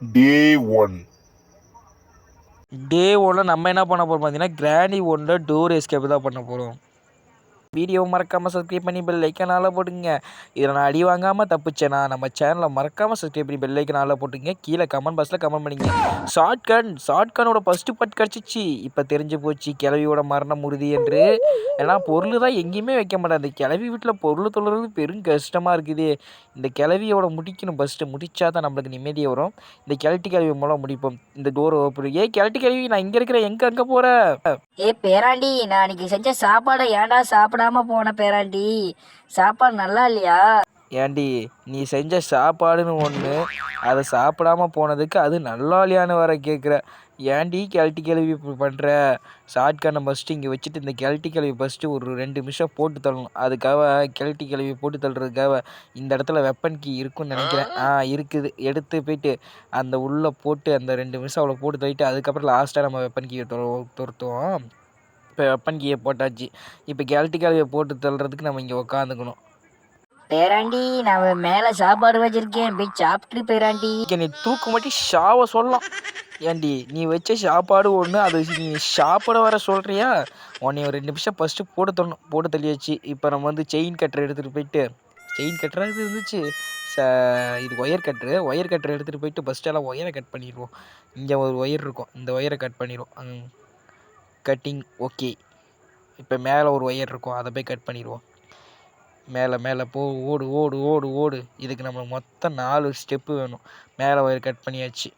Day one day ஒன்ல நம்ம என்ன பண்ண போகிறோம் பார்த்தீங்கன்னா கிராண்டி ஒன்ல டோர் எஸ்கேப் தான் பண்ண போகிறோம் வீடியோவை மறக்காமல் சப்ஸ்கிரைப் பண்ணி பெல் ஐக்கனால போட்டுங்க இதில் நான் அடி வாங்காமல் தப்பிச்சேனா நம்ம சேனலை மறக்காமல் சப்ஸ்கிரைப் பண்ணி பெல் ஐக்கனால போட்டுங்க. கீழே கமெண்ட் பாக்ஸில் கமெண்ட் பண்ணிங்க. ஷார்ட்கன் ஷார்ட்கனோட ஃபஸ்ட்டு பட் கிடச்சிச்சு. இப்போ தெரிஞ்சு போச்சு கிளவியோட மரணம் உறுதி என்று. ஏன்னா பொருள் தான் எங்கேயுமே வைக்க மாட்டேன் அந்த கிளவி வீட்டில் பொருள் தொழுறது பெரும் கஷ்டமாக இருக்குது. இந்த கிளவியோட முடிக்கணும் ஃபஸ்ட்டு முடிச்சா தான் நம்மளுக்கு நிம்மதியாக வரும். இந்த கிழட்டு கிளவி மூலம் முடிப்போம். இந்த டோர் ஓப்பன் ஏ கிழட்டு கிளவி நான் இங்கே இருக்கிறேன். எங்கே அங்கே போகிற ஏ பேராண்டி நான் அன்னைக்கு செஞ்ச சாப்பாடை ஏன்டா சாப்பிடாம போன பேராண்டி. சாப்பாடு நல்லா இல்லையா? ஏண்டி நீ செஞ்ச சாப்பாடுன்னு ஒன்று அதை சாப்பிடாம போனதுக்கு அது நல்லா இல்லையான்னு வர கேட்குற ஏன்டி கிழட்டி கிளவி பண்ணுற ஷார்ட்கனை ஃபஸ்ட்டு இங்கே வச்சுட்டு இந்த கிழட்டி கிளவி ஃபஸ்ட்டு ஒரு ரெண்டு நிமிஷம் போட்டு தள்ளணும். அதுக்காக கிழட்டி கிளவி போட்டு தள்ளுறதுக்காக இந்த இடத்துல வெப்பன் கீ இருக்குன்னு நினைக்கிறேன். ஆ இருக்குது. எடுத்து போயிட்டு அந்த உள்ளே போட்டு அந்த ரெண்டு நிமிஷம் அவ்வளோ போட்டு தள்ளிட்டு அதுக்கப்புறம் லாஸ்ட்டாக நம்ம வெப்பன் கீயை துரத்துவோம் இப்போ வெப்பன் கீயை போட்டாச்சு. இப்போ கிழட்டி கிளவியை போட்டு தள்ளுறதுக்கு நம்ம இங்கே உக்காந்துக்கணும். பேராண்டி நான் மேல சாப்பாடு வச்சிருக்கேன். போய் சாப்பிட்டு பேராண்டி. இங்கே நீ தூக்கு மட்டும் ஷாவை சொல்லலாம். ஏண்டி நீ வச்ச சாப்பாடு ஒன்று அது நீ சாப்பிட வர சொல்கிறியா உன்னை ஒரு ரெண்டு நிமிஷம் ஃபஸ்ட்டு போட்டு தரணும். போட்டு தள்ளியாச்சு. இப்போ நம்ம வந்து செயின் கட்டர் எடுத்துகிட்டு போயிட்டு செயின் கட்டராக இது இருந்துச்சு. ச இது ஒயர் கட்ரு ஒயர் கட்டர் எடுத்துகிட்டு போயிட்டு ஃபஸ்ட்டு எல்லாம் ஒயரை கட் பண்ணிடுவோம். இங்கே ஒரு ஒயர் இருக்கும். இந்த ஒயரை கட் பண்ணிடுவோம். கட்டிங் ஓகே இப்போ மேலே ஒரு ஒயர் இருக்கும் அதை போய் கட் பண்ணிடுவோம். மேலே மேலே போ ஓடு ஓடு ஓடு ஓடு. இதுக்கு நம்மளுக்கு மொத்தம் நாலு ஸ்டெப்பு வேணும். மேலே ஒயர் கட் பண்ணியாச்சு.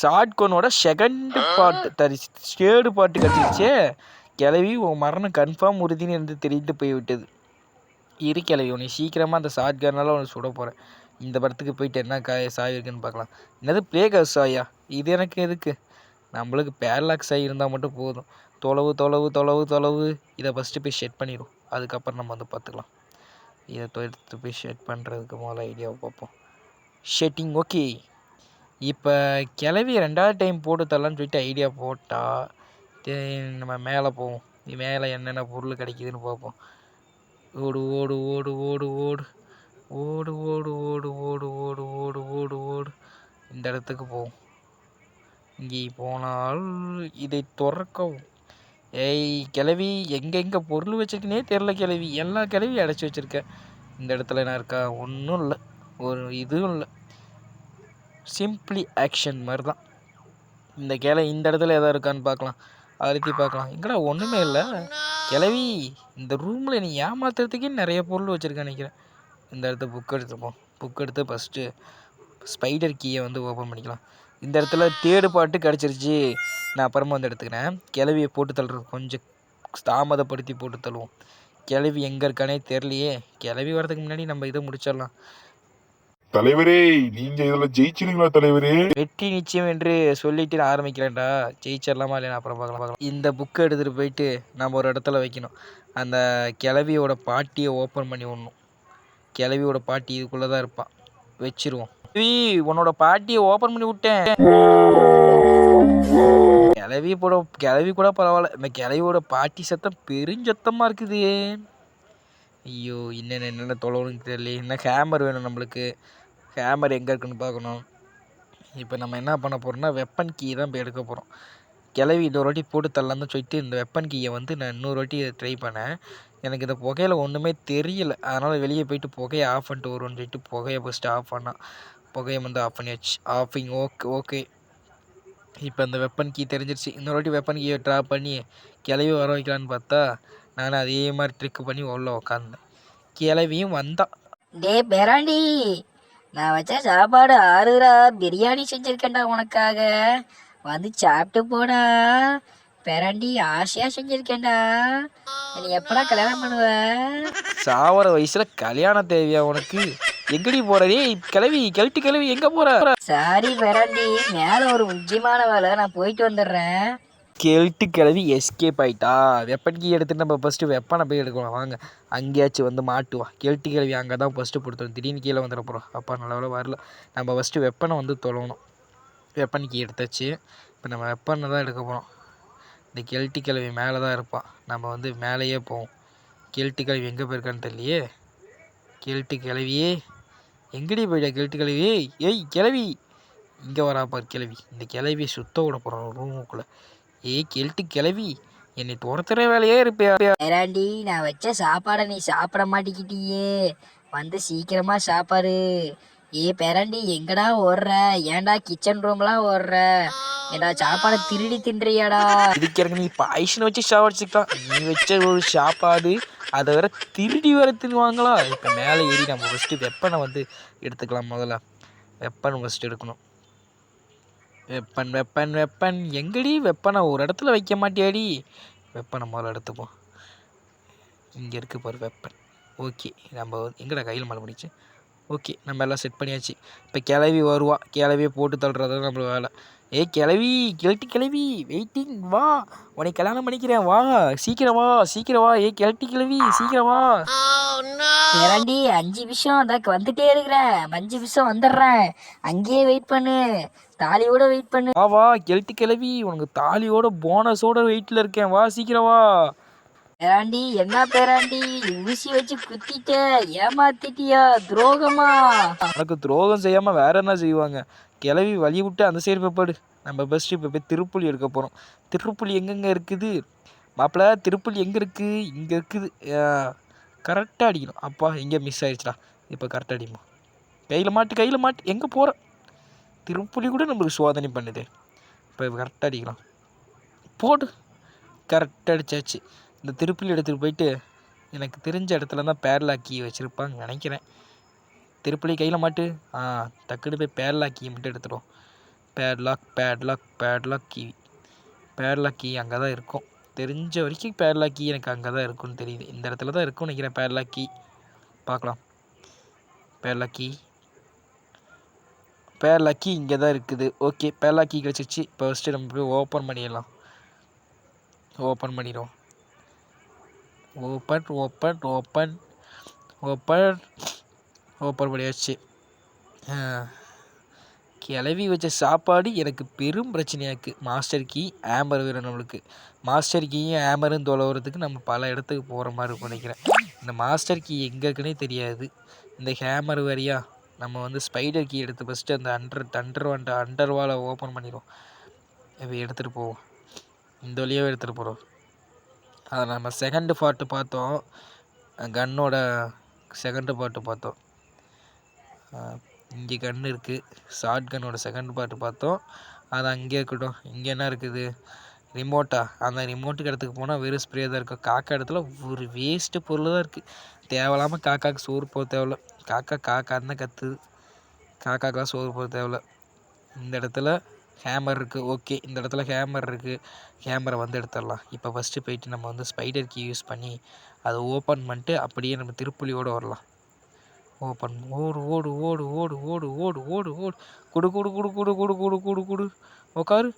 ஷார்ட்கோனோட செகண்ட் பார்ட் தரி ஸ்டேடு பார்ட்டு கட்டிடுச்சே கிளவி உன் மரணம் கன்ஃபார்ம் உறுதின்னு இருந்து தெரிந்து போய்விட்டது. இரு கிளவி உன்னை சீக்கிரமாக அந்த ஷார்ட்கன்னால உன்னை சுட போகிறேன் இந்த படத்துக்கு போயிட்டு என்ன காய சாய் இருக்குன்னு பார்க்கலாம். என்னது ப்ளே கஸ் சாயா? இது எனக்கு எதுக்கு? நம்மளுக்கு பேரலாக்ஸ் ஆகி இருந்தால் மட்டும் போதும் தொலைவு தொலைவு தொலைவு தொலைவு இதை ஃபஸ்ட்டு போய் செட் பண்ணிடும் அதுக்கப்புறம் நம்ம வந்து பார்த்துக்கலாம் இதை தொ- எடுத்து போய் ஷெட் பண்ணுறதுக்கு முதல்ல ஐடியாவை பார்ப்போம் ஷெட்டிங் ஓகே இப்போ கிளவி ரெண்டாவது டைம் போட்டு தரலான்னு சொல்லிட்டு ஐடியா போட்டால் நம்ம மேலே போவோம் மேலே என்னென்ன பொருள் கிடைக்குதுன்னு பார்ப்போம் ஓடு ஓடு ஓடு ஓடு ஓடு ஓடு ஓடு ஓடு ஓடு ஓடு ஓடு ஓடு ஓடு இந்த இடத்துக்கு போவோம் இங்கே போனால் இதை திறக்கவும். ஏய் கிளவி எங்கெங்கே பொருள் வச்சுருக்குனே தெரில கிளவி எல்லா கிளவியும் அடைச்சி வச்சுருக்கேன் இந்த இடத்துல என்ன இருக்கா? ஒன்றும் இல்லை. ஒரு இதுவும் இல்லை. சிம்பிளி ஆக்ஷன் மாதிரி தான் இந்த கிளை இந்த இடத்துல எதாவது இருக்கான்னு பார்க்கலாம். அழுத்தி பார்க்கலாம். எங்கடா ஒன்றுமே இல்லை. கிளவி இந்த ரூமில் நீ ஏமாத்துறதுக்கே நிறைய பொருள் வச்சுருக்கேன் நினைக்கிறேன். இந்த இடத்த புக் எடுத்துப்போம் புக் எடுத்து ஃபஸ்ட்டு ஸ்பைடர் கீயை வந்து ஓப்பன் பண்ணிக்கலாம். இந்த இடத்துல தேடு பாட்டு கிடச்சிருச்சு. நான் அப்புறமா வந்து எடுத்துக்கிறேன். கிளவியை போட்டு தள்ளுறது கொஞ்சம் தாமதப்படுத்தி போட்டு தள்ளுவோம். கிளவி எங்கே இருக்கானே தெரியலையே. கிளவி வரதுக்கு முன்னாடி நம்ம இதை முடிச்சிடலாம். தலைவரே நீங்க இதுல ஜெயிச்சிருங்களா தலைவரே? வெற்றி நிச்சயம் என்று சொல்லிட்டு நான் ஆரம்பிக்கிறேன்டா. ஜெயிச்சிடலாமா இல்லையா அப்புறம் பார்க்கலாம் பார்க்கலாம். இந்த புக்கை எடுத்துகிட்டு போயிட்டு நம்ம ஒரு இடத்துல வைக்கணும். அந்த கிளவியோட பாட்டியை ஓப்பன் பண்ணி விடணும். கிளவியோட பாட்டி இதுக்குள்ளே தான் இருப்பான் வச்சிருவோம். கிளவி உன்னோட பாட்டியை ஓப்பன் பண்ணி விட்டேன். கிளவி கூட கிளவி கூட பரவாயில்ல. இந்த கிளவியோட பாட்டி சத்தம் பெருஞ்சத்தமாக இருக்குது. ஐயோ என்னென்ன என்னென்ன தொலைவுன்னு தெரியல என்ன ஹேமர் வேணும் நம்மளுக்கு? ஹேமர் எங்கே இருக்குன்னு பார்க்கணும். இப்போ நம்ம என்ன பண்ண போகிறோம்னா வெப்பன் கீ தான் இப்போ எடுக்க போகிறோம் கிளவி இன்னொரு வாட்டி போட்டு தரலான்னு சொல்லிட்டு இந்த வெப்பன் கீயை வந்து நான் இன்னொரு வாட்டி ட்ரை பண்ணேன். எனக்கு இந்த புகையில் ஒன்றுமே தெரியல. அதனால் வெளியே போயிட்டு புகையை ஆஃப் பண்ணிட்டு வருவோன்னு சொல்லிட்டு புகையை ஃபஸ்ட்டு ஆஃப் பண்ணால் புகையை வந்து ஆஃப் பண்ணியாச்சு ஆஃபிங் ஓகே ஓகே இப்போ அந்த வெப்பன் கீ தெரிஞ்சிருச்சு. இன்னொரு வாட்டி வெப்பன் கீயை ட்ரா பண்ணி கிளவி வர வைக்கலான்னு பார்த்தா நான் அதே மாதிரி ட்ரிக் பண்ணி உள்ள உக்காந்தேன். கிளவியும் வந்தா. டே பேராண்டி நான் வச்ச சாப்பாடு ஆறுரா பிரியாணி செஞ்சிருக்கேன்டா உனக்காக. வந்து சாப்பிட்டு போடா. பேராண்டி ஆசையா செஞ்சிருக்கேன்டா. நீ எப்படா கல்யாணம் பண்ணுவ? சாவர வயசில் கல்யாணம் தேவையா உனக்கு? எங்கடி போற? டேய் கிளவி கிழட்டு கிளவி எங்கே போற? சாரி பேராண்டி. மேல ஒரு முக்கியமான வேலை. நான் போயிட்டு வந்துடுறேன். கெல்ட்டு கிளவி எஸ்கேப் ஆயிட்டா. வெப்பன் கீ எடுத்துட்டு நம்ம ஃபஸ்ட்டு வெப்பனை போய் எடுக்கலாம். வாங்க. அங்கேயாச்சும் வந்து மாட்டுவா கெல்ட்டு கிளவி அங்கே தான் ஃபஸ்ட்டு கொடுத்தோம் திடீர்னு கீழே வந்துட போகிறோம் அப்பா நல்ல வரல. நம்ம ஃபஸ்ட்டு வெப்பனை வந்து தொலைவணும் வெப்பன் கீ எடுத்தாச்சு. இப்போ நம்ம வெப்பனை தான் எடுக்க போகிறோம் இந்த கெல்ட்டு கிளவி மேலே தான் இருப்பான் நம்ம வந்து மேலேயே போவோம். கெல்ட்டு கிளவி எங்கே போயிருக்கான்னு தெரியலையே? கெல்ட்டு கிளவியே எங்கடி போயிட்டா கெல்ட்டு கிளவி ஏய் கிளவி இங்கே வரா பார் கிளவி இந்த கிளவியை சுத்த விட போகிறான் ரூமுக்குள்ளே ஏய் கெல்ட்டு கிளவி என்னை துரத்துற வேலையே இருப்பியா? பேராண்டி நான் வச்ச சாப்பாடை நீ சாப்பிட மாட்டிக்கிட்டியே. வந்து சீக்கிரமா சாப்பாடு. ஏ பேராண்டி எங்கடா ஓடுற? ஏன்டா கிச்சன் ரூம்லாம் ஓடுற? ஏடா சாப்பாடை திருடி தின்றியாடா. இதுக்கு இறங்க நீ பாய்ஷன் வச்சு சாவடிச்சுக்கலாம் நீ வச்ச ஒரு சாப்பாடு அதை வேற திருடி வேற தின்னுவாங்களா? இப்போ மேலே ஏறி நம்ம ஃபஸ்ட்டு வெப்பனை வந்து எடுத்துக்கலாம் முதல்ல. வெப்பன் ஃபஸ்ட்டு எடுக்கணும். வெப்பன் வெப்பன் வெப்பன் எங்கடி வெப்பனை ஒரு இடத்துல வைக்க மாட்டியாடி? வெப்பனை முதல்ல எடுத்துப்போம் இங்கே இருக்கு பாரு வெப்பன் ஓகே நம்ம எங்கடா கையில் மழை பிடிச்சி? ஓகே நம்ம எல்லாம் செட் பண்ணியாச்சு. இப்போ கிளவி வருவா. கிளவியை போட்டு தள்ளுறது நம்மள வேலை. ஏய் கிளவி கிழட்டி கிளவி வெயிட்டிங் வா. உன்னை கல்யாணம் பண்ணிக்கிறேன் வா. சீக்கிரம் வா சீக்கிரம் வா. ஏய் கிழட்டி கிளவி சீக்கிரம் வா. பேராண்டி அஞ்சு நிமிஷம் அதான் வந்துட்டே இருக்கிறேன். அஞ்சு நிமிஷம் வந்துடுறேன். அங்கேயே வெயிட் பண்ணு. தாலியோட வெயிட் பண்ணு. வா வா கிழட்டி கிளவி உனக்கு தாலியோட போனஸோட வெயிட்டில் இருக்கேன். வா சீக்கிரம் வா. பேராண்டி என்ன பேராண்டி? ஊசி வச்சு குத்திட்ட ஏமாத்திட்டியா? துரோகமா? உனக்கு துரோகம் செய்யாமல் வேற என்ன செய்வாங்க? கிளவி வழி விட்டு அந்த சைடு போய்ப்பாடு நம்ம பெஸ்ட்டு இப்போ போய் திருப்புலி எடுக்க போகிறோம் திருப்புலி எங்கெங்கே இருக்குது? மாப்பிள்ள திருப்புலி எங்கே இருக்குது இங்கே இருக்குது. கரெக்டாக அடிக்கணும். அப்பா எங்கே மிஸ் ஆயிடுச்சுடா இப்போ கரெக்டாக அடிக்குமா கையில் மாட்டு கையில் மாட்டு. எங்கே போகிற திருப்புலி கூட நம்மளுக்கு சோதனை பண்ணுது. இப்போ கரெக்டாக அடிக்கலாம். போடு. கரெக்டாக அடிச்சாச்சு. இந்த திருப்புலி எடுத்துகிட்டு போயிட்டு எனக்கு தெரிஞ்ச இடத்துல தான் பேரலாக்கி வச்சுருப்பாங்க நினைக்கிறேன். திருப்பலி கையில் மாட்டு. ஆ டக்குனு போய் பேட்லாக் கீ மட்டும் எடுத்துடும் padlock padlock padlock key padlock key அங்கே தான் இருக்கும். தெரிஞ்ச வரைக்கும் பேட்லாக் கீ எனக்கு அங்கே தான் இருக்கும்னு தெரியுது. இந்த இடத்துல தான் இருக்கும்னு நினைக்கிறேன் பேட்லாக் கீ பார்க்கலாம். பேட்லாக் கீ பேர்லாக் கீ இங்கே தான் இருக்குது. ஓகே பேர்லாக் கீ கிடச்சிச்சு இப்போ ஃபஸ்ட்டு நம்ம போய் ஓப்பன் பண்ணிடலாம். ஓப்பன் பண்ணிடுவோம். Open open open open open பண்ணியாச்சு கிளவி வச்ச சாப்பாடு எனக்கு பெரும் பிரச்சனையாக இருக்குது மாஸ்டர் கீ ஆம்பர் வேணும் நம்மளுக்கு. மாஸ்டர் கீயும் ஆம்பரும் தொலைவுறதுக்கு நம்ம பல இடத்துக்கு போகிற மாதிரி இருக்கும் நினைக்கிறேன். இந்த மாஸ்டர் கீ எங்கே இருக்குன்னே தெரியாது. இந்த ஹேமர் வரியா நம்ம வந்து ஸ்பைடர் கீ எடுத்து ஃபஸ்ட்டு அந்த அண்டர் அண்டர் வண்ட அண்டர் வாலை ஓப்பன் பண்ணிடுவோம். இப்போ எடுத்துகிட்டு போவோம். இந்த வழியாகவே எடுத்துகிட்டு போகிறோம் அதை நம்ம செகண்டு பார்ட்டு பார்த்தோம். கன்னோட செகண்டு பார்ட்டு பார்த்தோம். இங்கே கன் இருக்குது ஷார்ட் கன்னோட செகண்ட் பார்ட்டு பார்த்தோம். அது அங்கே இருக்கட்டும். இங்கே என்ன இருக்குது? ரிமோட்டா அந்த ரிமோட்டுக்கு இடத்துக்கு போனால் வெறும் ஸ்ப்ரே தான் இருக்கும். காக்கா இடத்துல ஒரு வேஸ்ட்டு பொருள் தான் இருக்குது தேவையில்லாமல் காக்காவுக்கு சோறு போக தேவையில்ல. காக்கா காக்கான்னு தான் கத்துது. காக்காக்கெலாம் சோறு போக தேவையில்ல. இந்த இடத்துல ஹேமர் இருக்குது ஓகே இந்த இடத்துல ஹேமர் இருக்குது ஹேமரை வந்து எடுத்துடலாம். இப்போ ஃபஸ்ட்டு போயிட்டு நம்ம வந்து ஸ்பைடர் கீ யூஸ் பண்ணி அதை ஓப்பன் பண்ணிட்டு அப்படியே நம்ம திருப்புலியோடு வரலாம். ஓப்பன். ஓடு ஓடு ஓடு ஓடு ஓடு ஓடு ஓடு ஓடு. குடு குடு குடு குடு குடு குடு குடு குடு. உக்காரு.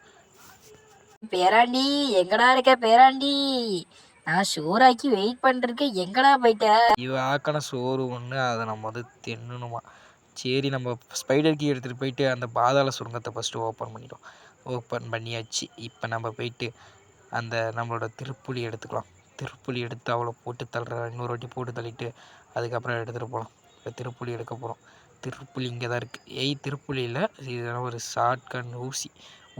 பேராண்டி எங்கடா இருக்க பேராண்டி? நான் சோறாக்கி வெயிட் பண்ணிருக்க எங்கடா போயிட்ட? இவ ஆக்கின சோறு ஒன்று அதை நம்ம வந்து தின்னணுமா? சரி நம்ம ஸ்பைடர் கீ எடுத்துகிட்டு போயிட்டு அந்த பாதாள சுரங்கத்தை ஃபஸ்ட்டு ஓப்பன் பண்ணிட்டோம். ஓப்பன் பண்ணியாச்சு. இப்போ நம்ம போயிட்டு அந்த நம்மளோட திருப்புலி எடுத்துக்கலாம். திருப்புலி எடுத்து அவளை போட்டு தள்ளுற இன்னொரு வாட்டி போட்டு தள்ளிட்டு அதுக்கப்புறம் எடுத்துகிட்டு போகலாம் இப்போ திருப்புலி எடுக்க போகிறோம் திருப்புலி இங்கே தான் இருக்குது ஏய் திருப்புலியில் இது ஒரு ஷார்ட் கன் ஊசி.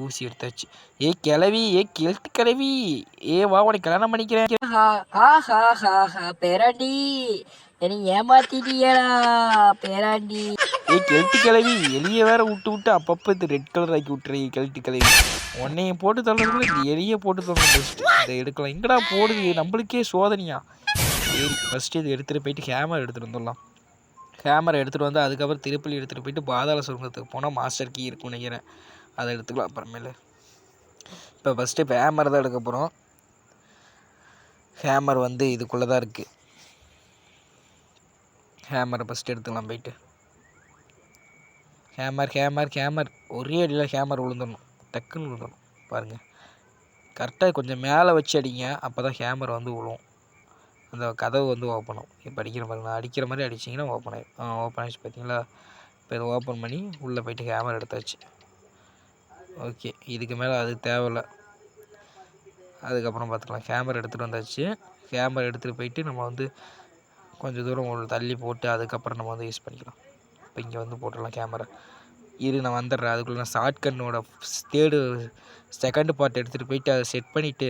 ஊசி எடுத்தாச்சு. ஏய் கிளவி ஏ கெல்ட்டு கிளவி. ஏ வா உனக்கு கல்யாணம் பண்ணிக்கிறேன். ஆஹா பேராண்டி. என்னை ஏமாத்திட்டியடா பேராண்டி. ஏய் கெல்ட்டு கிளவி எலியை வேற விட்டு விட்டு அப்பப்போ இது ரெட் கலர் ஆக்கி விட்டுறீ கெல்ட்டு கிளவி. உன்னைய போட்டு தள்ளுறதுக்குள்ள இந்த எலியை போட்டு தள்ளணும் பெஸ்ட் இதை எடுக்கலாம். எங்கடா போடுது நம்மளுக்கே சோதனையா? சரி ஃபஸ்ட்டு இது எடுத்துகிட்டு போயிட்டு ஹேமர் எடுத்துகிட்டு வந்துடலாம். ஹேமரை எடுத்துகிட்டு வந்து அதுக்கப்புறம் திருப்பலி எடுத்துகிட்டு போயிட்டு பாதாள சுரங்கத்துக்கு போனால் மாஸ்டர் கீ இருக்கும்னு நினைக்கிறேன். அதை எடுத்துக்கலாம் அப்புறமேலு. இப்போ ஃபஸ்ட்டு இப்போ ஹேமர் தான் எடுக்க போகிறோம் ஹேமர் வந்து இதுக்குள்ளே தான் இருக்குது ஹேமரை ஃபஸ்ட்டு எடுத்துக்கலாம் போயிட்டு. ஹேமர் ஹேமர் ஹேமர் ஒரே அடியில் ஹேமர் விழுந்துடணும். டக்குன்னு விழுந்துடணும். பாருங்கள் கரெக்டாக கொஞ்சம் மேலே வச்சு அடிங்க. அப்போ தான் ஹேமர் வந்து விழுவும் அந்த கதவு வந்து ஓப்பன் ஆகும். இப்போ அடிக்கிற மாதிரி நான் அடிக்கிற மாதிரி அடிச்சிங்கன்னா ஓப்பன் ஆகிடும் ஓப்பன் ஆகிடுச்சு பார்த்தீங்களா? இப்போ இதை ஓப்பன் பண்ணி உள்ளே போயிட்டு கேமரா எடுத்தாச்சு. ஓகே இதுக்கு மேலே அது தேவையில்ல. அதுக்கப்புறம் பார்த்துக்கலாம். கேமரா எடுத்துகிட்டு வந்தாச்சு. கேமரா எடுத்துகிட்டு போயிட்டு நம்ம வந்து கொஞ்சம் தூரம் ஒரு தள்ளி போட்டு அதுக்கப்புறம் நம்ம வந்து யூஸ் பண்ணிக்கலாம். இப்போ இங்கே வந்து போட்டுடலாம் கேமரா இரு நான் வந்துடுறேன். அதுக்குள்ளே நான் ஷார்ட் கன்னோட தேர்டு செகண்ட் பார்ட் எடுத்துகிட்டு போயிட்டு அதை செட் பண்ணிவிட்டு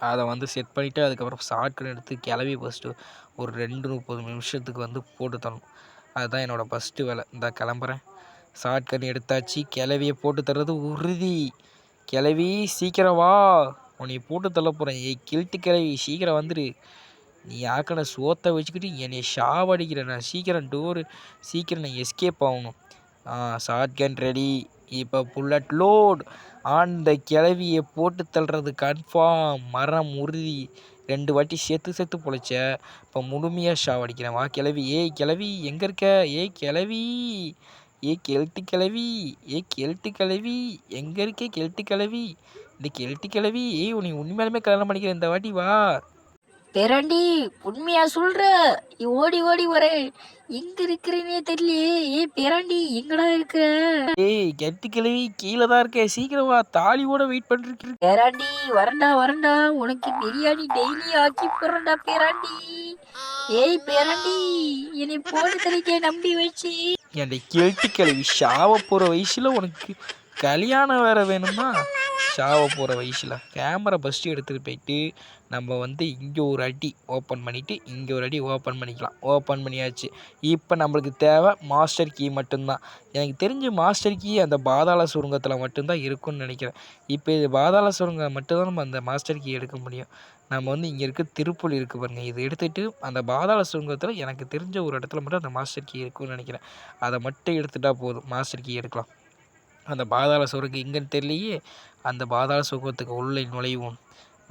அதை வந்து செட் பண்ணிவிட்டு அதுக்கப்புறம் ஷார்ட் கன் எடுத்து கிளவி ஃபஸ்ட்டு ஒரு ரெண்டு முப்பது நிமிஷத்துக்கு வந்து போட்டு தரணும். அதுதான் என்னோடய ஃபஸ்ட்டு வேலை. இந்த கிளம்புறேன். ஷார்ட் கன் எடுத்தாச்சு. கிளவியை போட்டு தர்றது உறுதி. கிளவி சீக்கிரம் வா. உன்னை போட்டு தள்ள போகிறேன் ஏய் கில்ட்டு கிளவி சீக்கிரம் வந்துடு நீ ஆக்கின சோத்தை வச்சுக்கிட்டு என்னை ஷாவடிக்கிற. நான் சீக்கிரம் டோரு சீக்கிரம் நான் எஸ்கேப் ஆகணும். ஆ ஷார்ட் கன் ரெடி இப்போ புல்லட் லோட் அந்த கிளவியை போட்டு தள்ளுறது கன்ஃபார்ம் மரம் உறுதி ரெண்டு வாட்டி சேர்த்து சேர்த்து பொழைச்ச. இப்போ முழுமையாக ஷாவடிக்கிறேன் வா கிளவி. ஏய் கிளவி எங்கே இருக்க? ஏய் கிளவி. ஏ கெல்ட்டு கிளவி. ஏ கெல்ட்டு கிளவி. எங்கே இருக்கே? கெல்ட்டு கிளவி. இந்த கெல்ட்டு கிளவி. ஏய் உனி உண்மையாலுமே கல்யாணம் பண்ணிக்கிறேன். இந்த வாட்டி வா. பேராண்டி உண்மையா சொல்ற? ஓடி ஓடி வரேன். எங்க இருக்கிறேனே தெரியலையே. ஏ பேராண்டி எங்கடா இருக்கிற ஏய் கெட்டு கிளவி கீழே தான் இருக்கேன் சீக்கிரம் தாலியோட வெயிட் பண்ணிட்டு பேராண்டி வரண்டா வரண்டா. உனக்கு பிரியாணி டெய்லி ஆக்கி போறேன்டா பேராண்டி ஏய் பேராண்டி என்னை போட்டு தலிக்க நம்பி வச்சு. என் கெல்ட்டு கிளவி ஷாவ போகிற வயசில் உனக்கு கல்யாணம் வேற வேணுமா? சாவ போகிற வயசில். கேமரா ஃபஸ்ட்டு எடுத்துகிட்டு போயிட்டு நம்ம வந்து இங்கே ஒரு அடி ஓப்பன் பண்ணிவிட்டு இங்கே ஒரு அடி ஓப்பன் பண்ணிக்கலாம். ஓப்பன் பண்ணியாச்சு. இப்போ நம்மளுக்கு தேவை மாஸ்டர் கீ மட்டும்தான். எனக்கு தெரிஞ்சு மாஸ்டர் கீ அந்த பாதாள சுருங்கத்தில் மட்டும்தான் இருக்கும்னு நினைக்கிறேன். இப்போ இது பாதாள சுருங்கம் மட்டும்தான் நம்ம அந்த மாஸ்டர் கீ எடுக்க முடியும். நம்ம வந்து இங்கே இருக்க திருப்புள் இருக்குது பாருங்க. இதை எடுத்துகிட்டு அந்த பாதாள சுருங்கத்தில் எனக்கு தெரிஞ்ச ஒரு இடத்துல மட்டும் அந்த மாஸ்டர் கீ இருக்குன்னு நினைக்கிறேன். அதை மட்டும் எடுத்துட்டா போதும். மாஸ்டர் கீ எடுக்கலாம். அந்த பாதாள சுரங்கம் எங்கன்னு தெரியலையே? அந்த பாதாள சுரங்கத்துக்கு உள்ளே நுழைவோம்.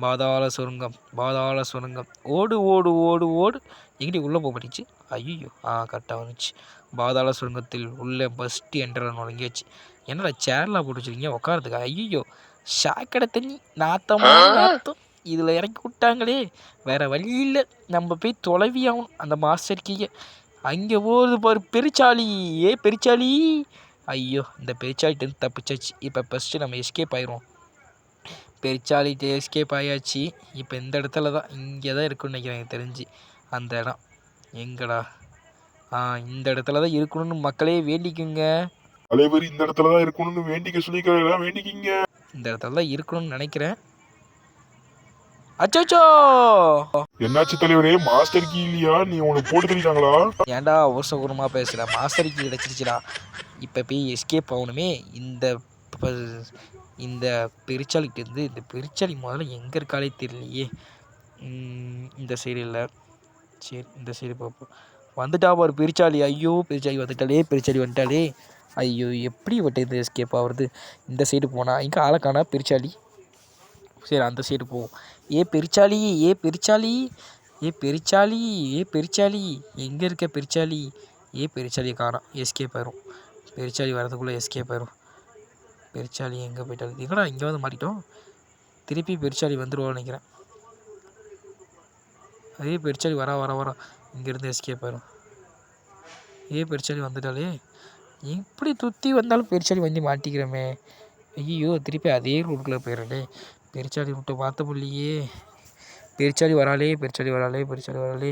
பாதாள சுரங்கம் பாதாள சுரங்கம். ஓடு ஓடு ஓடு ஓடு. எங்கிட்ட உள்ளே போக மாட்டேச்சு ஐயோ ஆ கரெக்டாக வந்துச்சு பாதாள சுரங்கத்தில் உள்ள ஃபஸ்ட்டு என்ட்ரு நுழைஞ்சாச்சு. என்னடா சேர்லாம் போட்டு வச்சிருக்கீங்க? உட்காரத்துக்கு ஐயோ சாக்கடை தண்ணி நாத்தமா நாத்தம். இதில் இறக்கி விட்டாங்களே. வேற வழி இல்லை. நம்ம போய் தொலைவி ஆகணும் அந்த மாஸ்டர் கீயை அங்கே போகுது பாரு பெருச்சாளி ஏ பெருச்சாளி ஐயோ இந்த பெருச்சாலிட்டேருந்து தப்பிச்சாச்சு. இப்போ ஃபஸ்ட்டு நம்ம எஸ்கேப் ஆயிடுவோம் பெருச்சாலிட்டு எஸ்கேப் ஆயாச்சு. இப்போ இந்த இடத்துல தான் இங்கே தான் இருக்குன்னு நினைக்கிறேன் எனக்கு தெரிஞ்சு. அந்த இடம். எங்கடா? ஆ இந்த இடத்துல தான் இருக்கணும்னு மக்களே வேண்டிக்குங்க. தலைவர் இந்த இடத்துல தான் இருக்கணும்னு வேண்டிக்க சொல்லிக்கிறேன் வேண்டிக்கிங்க. இந்த இடத்துல தான் இருக்கணும்னு நினைக்கிறேன். அச்சோச்சோ! என்னாச்சு தலைவரே மாஸ்டர் கீ இல்லையா? நீ உனக்கு போட்டு தள்ளிட்டாங்களா? ஏன்டா அவசரமாக பேசுகிற மாஸ்டருக்கு கிடச்சிருச்சுடா. இப்போ போய் எஸ்கேப் ஆகணுமே இந்த ப- இந்த பெருச்சாலிகிட்டேருந்து இந்த பெருச்சாலி முதல்ல எங்கே இருக்காலே தெரியலையே. இந்த சைடு இல்லை. சரி இந்த சைடு பார்ப்போம் வந்துட்டா ஒரு பெருச்சாலி. ஐயோ பெருச்சாலி வந்துட்டாலே பெருச்சாலி வந்துட்டாலே. ஐயோ எப்படி விட்டு இந்த எஸ்கேப் ஆகிறது இந்த சைடு போனால் இங்கே ஆளை காணா பெருச்சாலி. சரி அந்த சைடு போவோம். ஏ பெருச்சாலி ஏ பெருச்சாலி ஏ பெருச்சாலி ஏ பெருச்சாலி. எங்கே இருக்க பெருச்சாலி? ஏ பெருச்சாலியை காணோம். எஸ்கேப் ஆயிரும். பெருச்சாலி வரதுக்குள்ளே எஸ்கேப் ஆயிரும். பெருச்சாலி எங்கே போயிட்டாலும் எங்கடா இங்கே வந்து மாட்டிட்டோம்? திருப்பி பெருச்சாலி வந்துருவோம்னு நினைக்கிறேன். அதே பெருச்சாளி வரா வர வர. இங்கேருந்து எஸ்கேப் ஆயிரும். ஏ பெருச்சாளி வந்துட்டாலே எப்படி துத்தி வந்தாலும் பெருச்சாலி வந்து மாட்டிக்கிறோமே. ஐயோ திருப்பி அதே ரூட்டுக்குள்ளே போயிடுறே பெருச்சாலி விட்டு பார்த்த முடியலையே. பெருச்சாலி வராளே பெருச்சாலி வராளே பெருச்சாலி வராளே.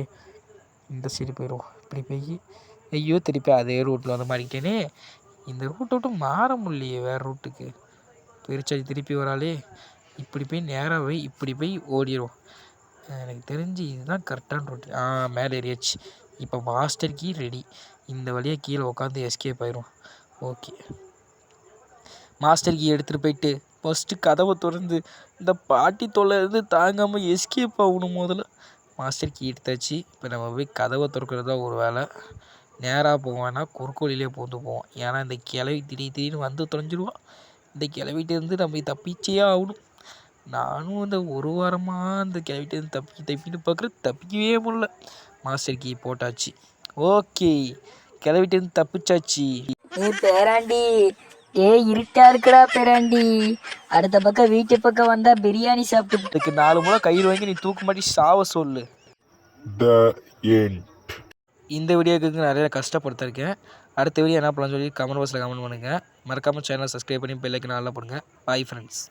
இந்த சைடு போயிடுவோம் இப்படி போய் ஐயோ திருப்பி அதே ரூட்டில் வந்து மாறிக்கிட்டேனே இந்த ரூட்டை விட்டு மாற முடியலையே வேறு ரூட்டுக்கு பெருச்சாலி திருப்பி வராளே. இப்படி போய் நேராக போய் இப்படி போய் ஓடிடுவோம் எனக்கு தெரிஞ்சு இதுதான் கரெக்டான ரூட் ஆ மேலே ஏறியாச்சு. இப்போ மாஸ்டர் கீ ரெடி இந்த வழியாக கீழே உட்காந்து எஸ்கேப் ஆயிரும் ஓகே மாஸ்டர் கீ எடுத்துகிட்டு போயிட்டு ஃபஸ்ட்டு கதவை திறந்து இந்த பாட்டி தொல்லை தாங்காமல் எஸ்கேப் ஆகணும் முதல்ல. மாஸ்டர் கீ எடுத்தாச்சு. இப்போ நம்ம போய் கதவை திறக்கிறது தான் ஒரு வேலை. நேராக போவேன்னா குறுக்கு வழியிலே பூந்து போவோம். ஏன்னா இந்த கிளவி திடீர் திடீர்னு வந்து தொலைஞ்சிருவா. இந்த கிளவிட்டேருந்து நம்ம தப்பிச்சே ஆகணும். நானும் இந்த ஒரு வாரமாக அந்த கிளவிட்டேருந்து தப்பி தப்பின்னு பார்க்குறேன் தப்பிக்கவே முடியல. மாஸ்டர் கீ போட்டாச்சு. ஓகே கிளவிட்டேருந்து தப்பிச்சாச்சு. ஏ பேராண்டி. ஏ இருட்டா இருக்குடா பேராண்டி. அடுத்த பக்கம் வீட்டு பக்கம் வந்தா பிரியாணி சாப்பிட்டு நாலு முறை கயிறு வாங்கி நீ தூக்கு மாட்டி சாவ சொல்லு. த என் இந்த வீடியோக்கு நிறைய கஷ்டப்படுத்திருக்கேன். அடுத்த வீடியோ என்ன பண்ணலாம்னு சொல்லி கமெண்ட் பாக்ஸில் கமெண்ட் பண்ணுங்கள் மறக்காமல் சேனலை சப்ஸ்கிரைப் பண்ணி பெல்லைக்கு நல்லா போடுங்க. Bye friends